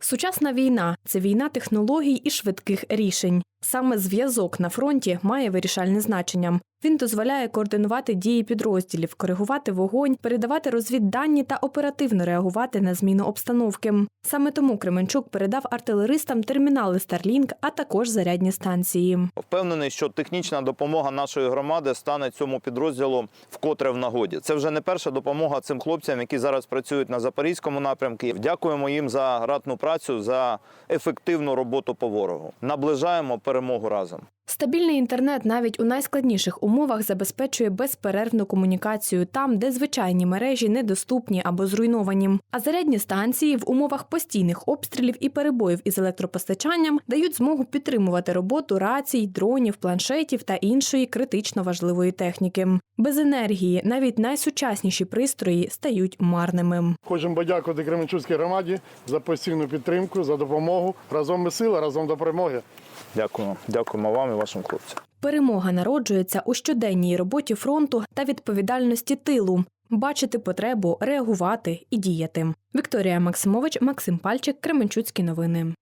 Сучасна війна це війна технологій і швидких рішень. Саме зв'язок на фронті має вирішальне значення. Він дозволяє координувати дії підрозділів, коригувати вогонь, передавати розвіддані та оперативно реагувати на зміну обстановки. Саме тому Кременчук передав артилеристам термінали Starlink, а також зарядні станції. Впевнений, що технічна допомога нашої громади стане цьому підрозділу вкотре в нагоді. Це вже не перша допомога цим хлопцям, які зараз працюють на запорізькому напрямку. Дякуємо їм за ратну працю, за ефективну роботу по ворогу. Наближаємо перемогу разом. Стабільний інтернет навіть у найскладніших умовах забезпечує безперервну комунікацію там, де звичайні мережі недоступні або зруйновані. А зарядні станції в умовах постійних обстрілів і перебоїв із електропостачанням дають змогу підтримувати роботу рацій, дронів, планшетів та іншої критично важливої техніки. Без енергії навіть найсучасніші пристрої стають марними. Хочемо подякувати Кременчуцькій громаді за постійну підтримку, за допомогу. Разом ми сила, разом до перемоги. Дякуємо. Дякуємо вам вашим хлопцям. Перемога народжується у щоденній роботі фронту та відповідальності тилу. Бачити потребу, реагувати і діяти. Вікторія Максимович, Максим Пальчик, Кременчуцькі новини.